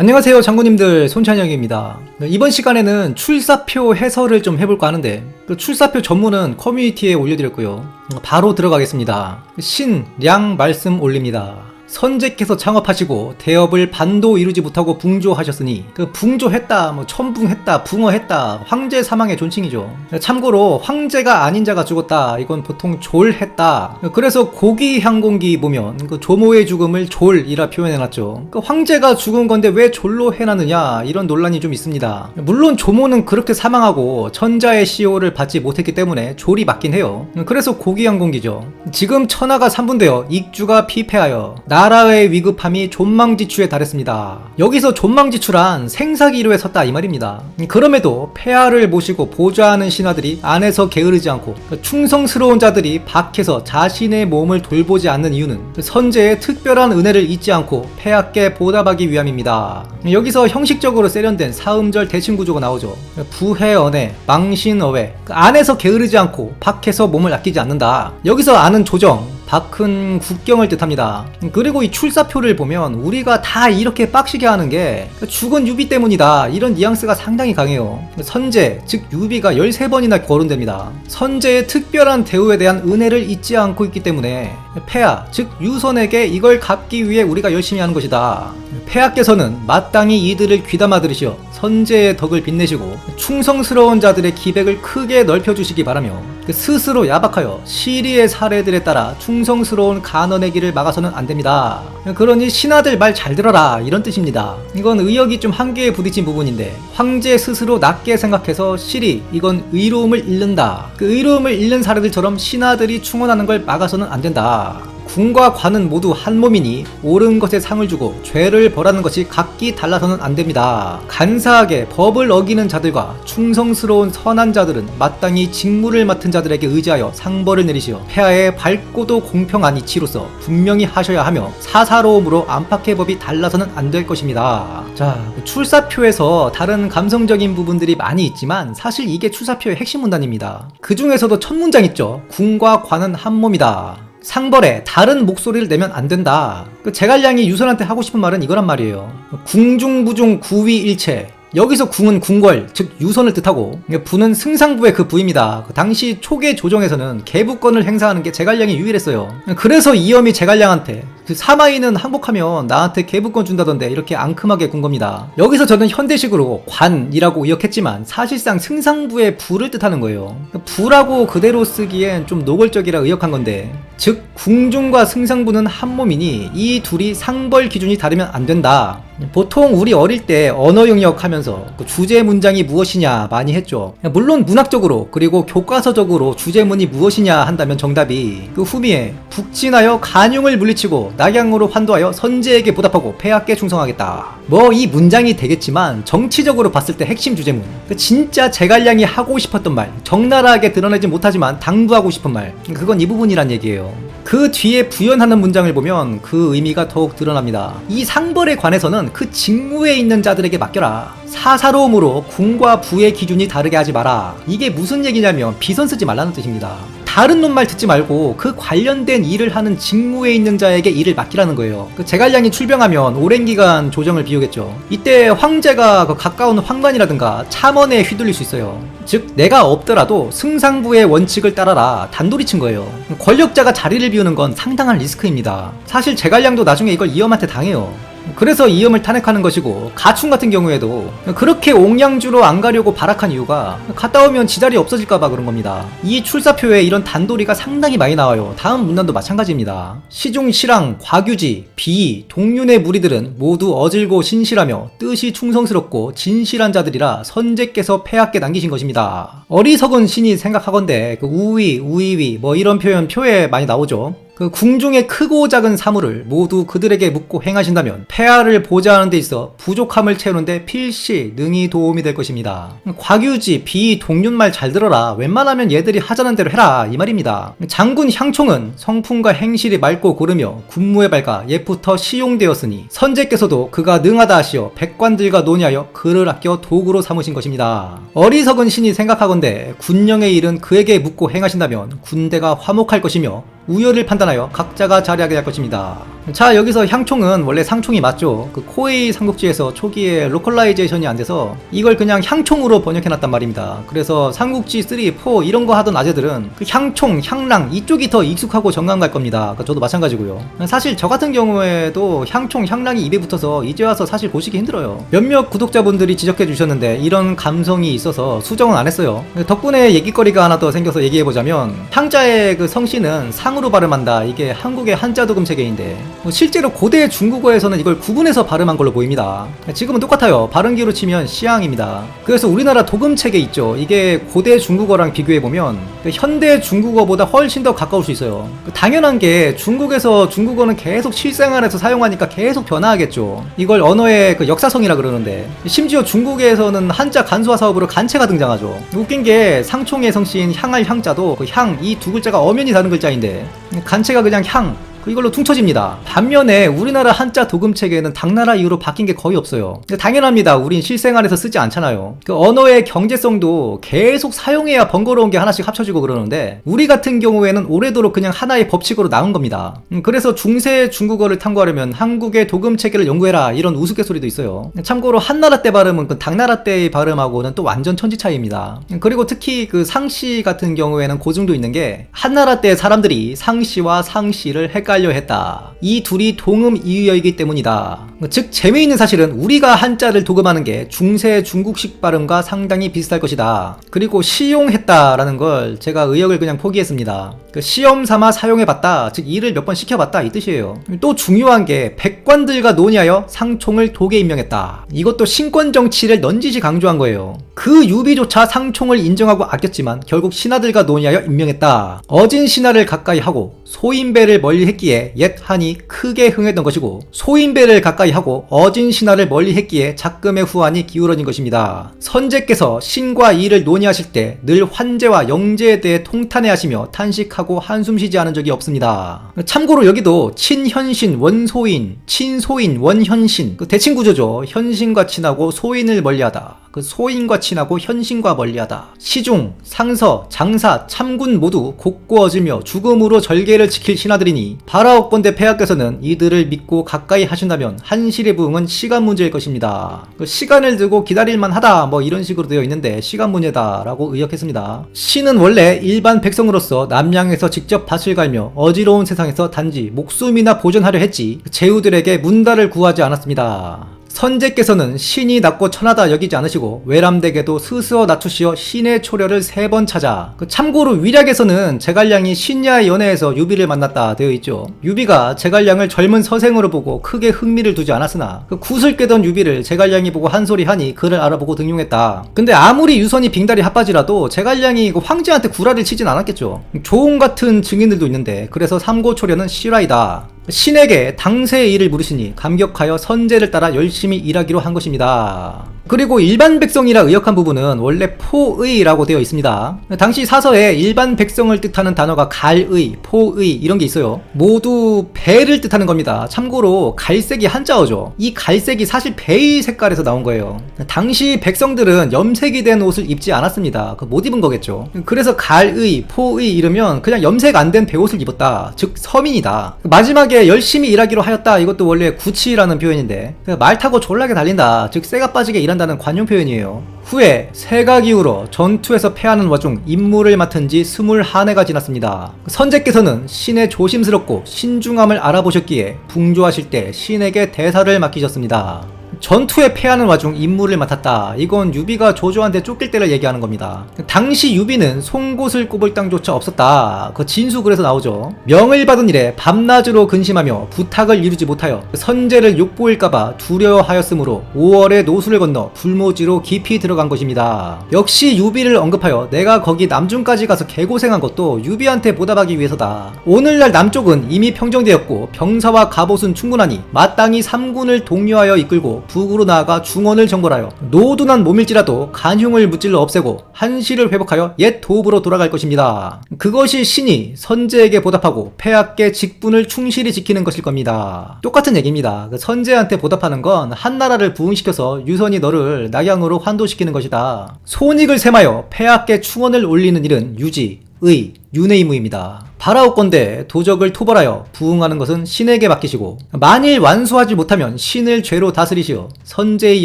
안녕하세요 장군님들. 손찬영입니다. 네, 이번 시간에는 출사표 해설을 좀 해볼까 하는데 그 출사표 전문은 커뮤니티에 올려드렸고요. 바로 들어가겠습니다. 신, 량 말씀 올립니다 선제께서 창업하시고 대업을 반도 이루지 못하고 붕조하셨으니 그 붕조했다 뭐 천붕했다 붕어했다 황제 사망의 존칭이죠. 참고로 황제가 아닌 자가 죽었다 이건 보통 졸했다. 그래서 고기 항공기 보면 그 조모의 죽음을 졸이라 표현해놨죠. 그 황제가 죽은 건데 왜 졸로 해놨느냐 이런 논란이 좀 있습니다. 물론 조모는 그렇게 사망하고 천자의 시호를 받지 못했기 때문에 졸이 맞긴 해요. 그래서 고기 항공기죠. 지금 천하가 3분되어 익주가 피폐하여 나 라의 위급함이 존망지추에 달했습니다. 여기서 존망지추란 생사기로에 섰다 이 말입니다. 그럼에도 폐하를 모시고 보좌하는 신하들이 안에서 게으르지 않고 충성스러운 자들이 밖에서 자신의 몸을 돌보지 않는 이유는 선제의 특별한 은혜를 잊지 않고 폐하께 보답하기 위함입니다. 여기서 형식적으로 세련된 사음절 대칭 구조가 나오죠. 부해언해, 망신어회. 그 안에서 게으르지 않고 밖에서 몸을 아끼지 않는다. 여기서 아는 조정, 박큰 국경을 뜻합니다. 그리고 이 출사표를 보면 우리가 다 이렇게 빡시게 하는 게 죽은 유비 때문이다. 이런 뉘앙스가 상당히 강해요. 선제, 즉 유비가 13번이나 거론됩니다. 선제의 특별한 대우에 대한 은혜를 잊지 않고 있기 때문에 폐하, 즉 유선에게 이걸 갚기 위해 우리가 열심히 하는 것이다. 폐하께서는 마땅히 이들을 귀담아 들으시어 선제의 덕을 빛내시고 충성스러운 자들의 기백을 크게 넓혀주시기 바라며 그 스스로 야박하여 시리의 사례들에 따라 충성스러운 간언의 길을 막아서는 안 됩니다. 그러니 신하들 말 잘 들어라 이런 뜻입니다. 이건 의역이 좀 한계에 부딪힌 부분인데 황제 스스로 낮게 생각해서 시리 이건 의로움을 잃는다. 그 의로움을 잃는 사례들처럼 신하들이 충원하는 걸 막아서는 안 된다. 궁과 관은 모두 한 몸이니 옳은 것에 상을 주고 죄를 벌하는 것이 각기 달라서는 안 됩니다. 간사하게 법을 어기는 자들과 충성스러운 선한 자들은 마땅히 직무를 맡은 자들에게 의지하여 상벌을 내리시어 폐하의 밝고도 공평한 이치로서 분명히 하셔야 하며 사사로움으로 안팎의 법이 달라서는 안 될 것입니다. 자, 출사표에서 다른 감성적인 부분들이 많이 있지만 사실 이게 출사표의 핵심 문단입니다. 그 중에서도 첫 문장 있죠. 궁과 관은 한 몸이다. 상벌에 다른 목소리를 내면 안 된다. 그 제갈량이 유선한테 하고 싶은 말은 이거란 말이에요. 궁중부중 구위일체. 여기서 궁은 궁궐, 즉 유선을 뜻하고 부는 승상부의 그 부입니다. 그 당시 초계 조정에서는 개부권을 행사하는 게 제갈량이 유일했어요. 그래서 이염이 제갈량한테 그 사마이는 항복하면 나한테 개부권 준다던데 이렇게 앙큼하게 군 겁니다. 여기서 저는 현대식으로 관이라고 의역했지만 사실상 승상부의 부를 뜻하는 거예요. 부라고 그대로 쓰기엔 좀 노골적이라 의역한 건데 즉 궁중과 승상부는 한 몸이니 이 둘이 상벌 기준이 다르면 안 된다. 보통 우리 어릴 때 언어 영역 하면서 그 주제 문장이 무엇이냐 많이 했죠. 물론 문학적으로 그리고 교과서적으로 주제문이 무엇이냐 한다면 정답이 그 후미에 북진하여 간용을 물리치고 낙양으로 환도하여 선제에게 보답하고 폐하께 충성하겠다. 뭐 이 문장이 되겠지만 정치적으로 봤을 때 핵심 주제문 그 진짜 제갈량이 하고 싶었던 말 적나라하게 드러내지 못하지만 당부하고 싶은 말 그건 이 부분이란 얘기예요. 그 뒤에 부연하는 문장을 보면 그 의미가 더욱 드러납니다. 이 상벌에 관해서는 그 직무에 있는 자들에게 맡겨라. 사사로움으로 궁과 부의 기준이 다르게 하지 마라. 이게 무슨 얘기냐면 비선 쓰지 말라는 뜻입니다. 다른 놈 말 듣지 말고 그 관련된 일을 하는 직무에 있는 자에게 일을 맡기라는 거예요. 그 제갈량이 출병하면 오랜 기간 조정을 비우겠죠. 이때 황제가 그 가까운 황관이라든가 참원에 휘둘릴 수 있어요. 즉 내가 없더라도 승상부의 원칙을 따라라 단돌이 친 거예요. 권력자가 자리를 비우는 건 상당한 리스크입니다. 사실 제갈량도 나중에 이걸 이엄한테 당해요. 그래서 이음을 탄핵하는 것이고 가충 같은 경우에도 그렇게 옥량주로 안 가려고 발악한 이유가 갔다 오면 지자리 없어질까봐 그런 겁니다. 이 출사표에 이런 단도리가 상당히 많이 나와요. 다음 문단도 마찬가지입니다. 시중 실랑 과규지 비의 동륜의 무리들은 모두 어질고 신실하며 뜻이 충성스럽고 진실한 자들이라 선제께서 폐하께 남기신 것입니다. 어리석은 신이 생각하건대 그 우위 우위위 뭐 이런 표현 표에 많이 나오죠. 그 궁중의 크고 작은 사물을 모두 그들에게 묻고 행하신다면 폐하를 보좌하는 데 있어 부족함을 채우는데 필시 능히 도움이 될 것입니다. 과규지, 비, 동륜말 잘 들어라. 웬만하면 얘들이 하자는 대로 해라. 이 말입니다. 장군 향총은 성품과 행실이 맑고 고르며 군무에 밝아 옛부터 시용되었으니 선제께서도 그가 능하다 하시어 백관들과 논의하여 그를 아껴 도구로 삼으신 것입니다. 어리석은 신이 생각하건대 군령의 일은 그에게 묻고 행하신다면 군대가 화목할 것이며 우열을 판단하여 각자가 자리하게 될 것입니다. 자 여기서 향총은 원래 상총이 맞죠. 그 코웨이 삼국지에서 초기에 로컬라이제이션이 안 돼서 이걸 그냥 향총으로 번역해놨단 말입니다. 그래서 삼국지 3, 4 이런 거 하던 아재들은 그 향총, 향랑 이쪽이 더 익숙하고 정감 갈 겁니다. 그 저도 마찬가지고요. 사실 저 같은 경우에도 향총, 향랑이 입에 붙어서 이제 와서 사실 보시기 힘들어요. 몇몇 구독자분들이 지적해 주셨는데 이런 감성이 있어서 수정은 안 했어요. 덕분에 얘기거리가 하나 더 생겨서 얘기해보자면 향자의 그 성씨는 상 으로 발음한다. 이게 한국의 한자 도금 체계인데 뭐 실제로 고대 중국어에서는 이걸 구분해서 발음한 걸로 보입니다. 지금은 똑같아요. 발음기로 치면 시향입니다. 그래서 우리나라 도금 체계 있죠. 이게 고대 중국어랑 비교해 보면 현대 중국어보다 훨씬 더 가까울 수 있어요. 그 당연한 게 중국에서 중국어는 계속 실생활에서 사용하니까 계속 변화하겠죠. 이걸 언어의 그 역사성이라 그러는데 심지어 중국에서는 한자 간소화 사업으로 간체가 등장하죠. 웃긴 게 상총의 성씨인 향할 향자도 그 향 이 두 글자가 엄연히 다른 글자인데 간체가 그냥 향 이걸로 퉁쳐집니다. 반면에 우리나라 한자 도금 체계는 당나라 이후로 바뀐 게 거의 없어요. 당연합니다. 우린 실생활에서 쓰지 않잖아요. 그 언어의 경제성도 계속 사용해야 번거로운 게 하나씩 합쳐지고 그러는데 우리 같은 경우에는 오래도록 그냥 하나의 법칙으로 나온 겁니다. 음, 그래서 중세 중국어를 탐구하려면 한국의 도금 체계를 연구해라 이런 우스갯소리도 있어요. 참고로 한나라 때 발음은 그 당나라 때의 발음하고는 또 완전 천지 차이입니다. 음, 그리고 특히 그 상시 같은 경우에는 고증도 있는 게 한나라 때 사람들이 상시와 상시를 헷갈려 했다. 이 둘이 동음 이유어이기 때문이다. 즉 재미있는 사실은 우리가 한자를 도금하는 게 중세 중국식 발음과 상당히 비슷할 것이다. 그리고 시용했다라는 걸 제가 의역을 그냥 포기했습니다. 그 시험 삼아 사용해봤다. 즉 일을 몇 번 시켜봤다 이 뜻이에요. 또 중요한 게 백관들과 논의하여 상총을 독에 임명했다. 이것도 신권 정치를 넌지시 강조한 거예요. 그 유비조차 상총을 인정하고 아꼈지만 결국 신하들과 논의하여 임명했다. 어진 신하를 가까이 하고 소인배를 멀리 했기에 옛 한이 크게 흥했던 것이고 소인배를 가까이 하고 어진 신하를 멀리 했기에 작금의 후환이 기울어진 것입니다. 선제께서 신과 이를 논의하실 때 늘 환제와 영제에 대해 통탄해 하시며 탄식하고 한숨 쉬지 않은 적이 없습니다. 참고로 여기도 친현신, 원소인, 친소인, 원현신 그 대칭 구조죠. 현신과 친하고 소인을 멀리하다. 그 소인과 친 하고 현신과 멀리하다. 시중, 상서, 장사, 참군 모두 곡구어지며 죽음으로 절개를 지킬 신하들이니 바라옥건대 폐하께서는 이들을 믿고 가까이 하신다면 한실의 부흥은 시간 문제일 것입니다. 그 시간을 두고 기다릴만 하다 뭐 이런 식으로 되어 있는데 시간 문제다라고 의역했습니다. 신은 원래 일반 백성으로서 남양에서 직접 밭을 갈며 어지러운 세상에서 단지 목숨이나 보존하려 했지 제후들에게 문다를 구하지 않았습니다. 선제께서는 신이 낮고 천하다 여기지 않으시고 외람되게도 스스어 낮추시어 신의 초려를 세 번 찾아. 그 참고로 위략에서는 제갈량이 신야의 연애에서 유비를 만났다 되어 있죠. 유비가 제갈량을 젊은 서생으로 보고 크게 흥미를 두지 않았으나 그 굿을 깨던 유비를 제갈량이 보고 한 소리 하니 그를 알아보고 등용했다. 근데 아무리 유선이 빙다리 핫바지라도 제갈량이 그 황제한테 구라를 치진 않았겠죠. 조홍 같은 증인들도 있는데 그래서 삼고초려는 실화이다 신에게 당세의 일을 물으시니 감격하여 선제를 따라 열심히 일하기로 한 것입니다. 그리고 일반 백성이라 의역한 부분은 원래 포의라고 되어 있습니다. 당시 사서에 일반 백성을 뜻하는 단어가 갈의, 포의 이런 게 있어요. 모두 배를 뜻하는 겁니다. 참고로 갈색이 한자어죠. 이 갈색이 사실 배의 색깔에서 나온 거예요. 당시 백성들은 염색이 된 옷을 입지 않았습니다. 그못 입은 거겠죠. 그래서 갈의, 포의 이러면 그냥 염색 안 된 배옷을 입었다. 즉 서민이다. 마지막에 열심히 일하기로 하였다. 이것도 원래 구치라는 표현인데 말 타고 졸라게 달린다. 즉 쇠가 빠지게 일한다. 한다는 관용 표현이에요. 후에 세가 기후로 전투에서 패하는 와중 임무를 맡은 지 21해가 지났습니다. 선제께서는 신의 조심스럽고 신중함을 알아보셨기에 붕조하실 때 신에게 대사를 맡기셨습니다. 전투에 패하는 와중 임무를 맡았다. 이건 유비가 조조한테 쫓길 때를 얘기하는 겁니다. 당시 유비는 송곳을 꼽을 땅조차 없었다. 그 진수 그래서 나오죠. 명을 받은 일에 밤낮으로 근심하며 부탁을 이루지 못하여 선제를 욕보일까봐 두려워하였으므로 5월에 노수를 건너 불모지로 깊이 들어간 것입니다. 역시 유비를 언급하여 내가 거기 남중까지 가서 개고생한 것도 유비한테 보답하기 위해서다. 오늘날 남쪽은 이미 평정되었고 병사와 갑옷은 충분하니 마땅히 삼군을 독려하여 이끌고 북으로 나아가 중원을 정벌하여 노둔한 몸일지라도 간흉을 무찔러 없애고 한시를 회복하여 옛 도읍으로 돌아갈 것입니다. 그것이 신이 선제에게 보답하고 폐하께 직분을 충실히 지키는 것일 겁니다. 똑같은 얘기입니다. 그 선제한테 보답하는 건 한 나라를 부흥시켜서 유선이 너를 낙양으로 환도시키는 것이다. 손익을 셈하여 폐하께 충원을 올리는 일은 유지, 의, 윤회이무입니다. 바라오건대 도적을 토벌하여 부응하는 것은 신에게 맡기시고 만일 완수하지 못하면 신을 죄로 다스리시어 선제의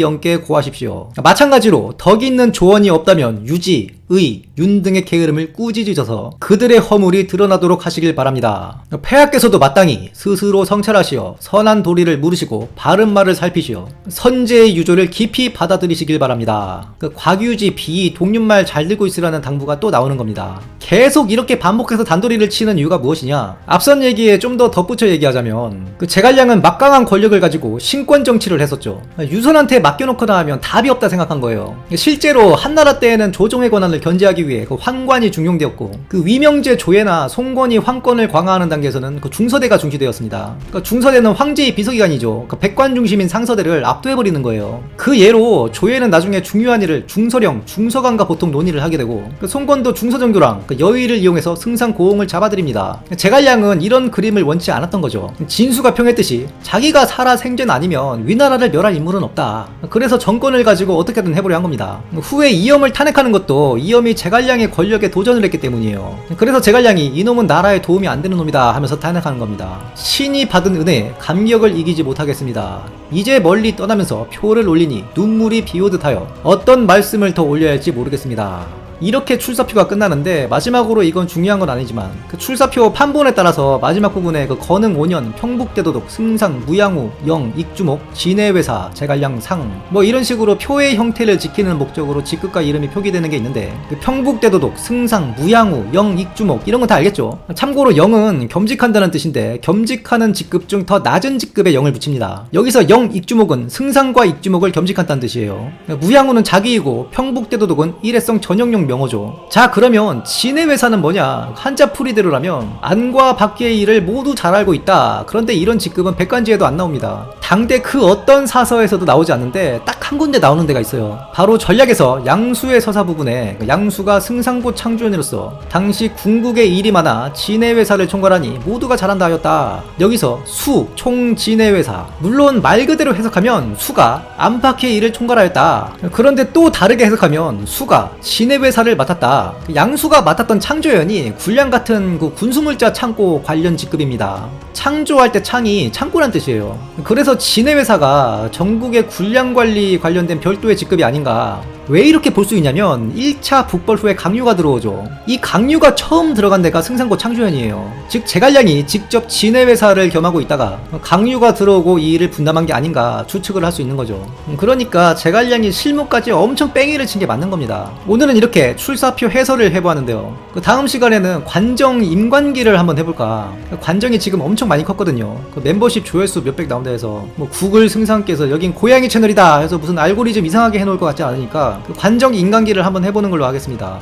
영께 고하십시오. 마찬가지로 덕이 있는 조언이 없다면 유지, 의, 윤 등의 게으름을 꾸짖으셔서 그들의 허물이 드러나도록 하시길 바랍니다. 폐하께서도 마땅히 스스로 성찰하시어 선한 도리를 물으시고 바른 말을 살피시어 선제의 유조를 깊이 받아들이시길 바랍니다. 그 곽유지, 비, 독륜말 잘 들고 있으라는 당부가 또 나오는 겁니다. 계속 이렇게 반복해서 단도리를 치는 이유가 무엇이냐? 앞선 얘기에 좀 더 덧붙여 얘기하자면 그 제갈량은 막강한 권력을 가지고 신권 정치를 했었죠. 유선한테 맡겨놓거나 하면 답이 없다 생각한 거예요. 실제로 한나라 때에는 조정의 권한을 견제하기 위해 그 환관이 중용되었고 그 위명제 조예나 송권이 황권을 강화하는 단계에서는 그 중서대가 중시되었습니다. 그 중서대는 황제의 비서기관이죠. 그 백관 중심인 상서대를 압도해버리는 거예요. 그 예로 조예는 나중에 중요한 일을 중서령, 중서관과 보통 논의를 하게 되고 그 송권도 중서정교랑 그 여의를 이용해서 승상 고흥을 잡아들입니다. 제갈량은 이런 그림을 원치 않았던 거죠. 진수가 평했듯이 자기가 살아 생전 아니면 위나라를 멸할 인물은 없다. 그래서 정권을 가지고 어떻게든 해보려 한 겁니다. 후에 이염을 탄핵하는 것도 이염이 제갈량의 권력에 도전을 했기 때문이에요. 그래서 제갈량이 이놈은 나라에 도움이 안 되는 놈이다 하면서 탄핵하는 겁니다. 신이 받은 은혜, 감격을 이기지 못하겠습니다. 이제 멀리 떠나면서 표를 올리니 눈물이 비오듯 하여 어떤 말씀을 더 올려야 할지 모르겠습니다. 이렇게 출사표가 끝나는데 마지막으로 이건 중요한 건 아니지만 그 출사표 판본에 따라서 마지막 부분에 그 건흥 5년 평북대도독 승상 무양우 영 익주목 진해회사 제갈량 상 뭐 이런 식으로 표의 형태를 지키는 목적으로 직급과 이름이 표기되는 게 있는데 그 평북대도독 승상 무양우 영 익주목 이런 건 다 알겠죠? 참고로 영은 겸직한다는 뜻인데 겸직하는 직급 중 더 낮은 직급에 영을 붙입니다. 여기서 영 익주목은 승상과 익주목을 겸직한다는 뜻이에요. 무양우는 자기이고 평북대도독은 일회성 전형용 명어죠. 자, 그러면 진의 회사는 뭐냐? 한자 풀이대로라면 안과 밖의 일을 모두 잘 알고 있다. 그런데 이런 직급은 백관지에도 안 나옵니다. 당대 그 어떤 사서에서도 나오지 않는데 딱 한 군데 나오는 데가 있어요. 바로 전략에서 양수의 서사 부분에 그 양수가 승상보 창조연으로서 당시 궁극의 일이 많아 진의 회사를 총괄하니 모두가 잘한다 하였다. 여기서 수, 총 진의 회사. 물론 말 그대로 해석하면 수가 안팎의 일을 총괄하였다. 그런데 또 다르게 해석하면 수가 진의 회사 를 맡았다. 양수가 맡았던 창조연이 군량 같은 그 군수물자 창고 관련 직급입니다. 창조할 때 창이 창고란 뜻이에요. 그래서 진해 회사가 전국의 군량 관리 관련된 별도의 직급이 아닌가. 왜 이렇게 볼 수 있냐면 1차 북벌 후에 강류가 들어오죠. 이 강류가 처음 들어간 데가 승상고 창조연이에요. 즉 제갈량이 직접 진해 회사를 겸하고 있다가 강류가 들어오고 이 일을 분담한 게 아닌가 추측을 할 수 있는 거죠. 그러니까 제갈량이 실무까지 엄청 뺑이를 친 게 맞는 겁니다. 오늘은 이렇게 출사표 해설을 해보았는데요. 그 다음 시간에는 관정 임관기를 한번 해볼까. 관정이 지금 엄청 많이 컸거든요. 그 멤버십 조회수 몇백 나온다 해서 뭐 구글 승상께서 여긴 고양이 채널이다 해서 무슨 알고리즘 이상하게 해놓을 것 같지 않으니까 그 관정 인간기를 한번 해보는 걸로 하겠습니다.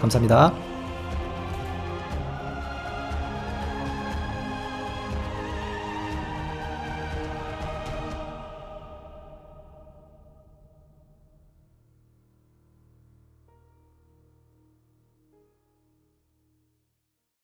감사합니다.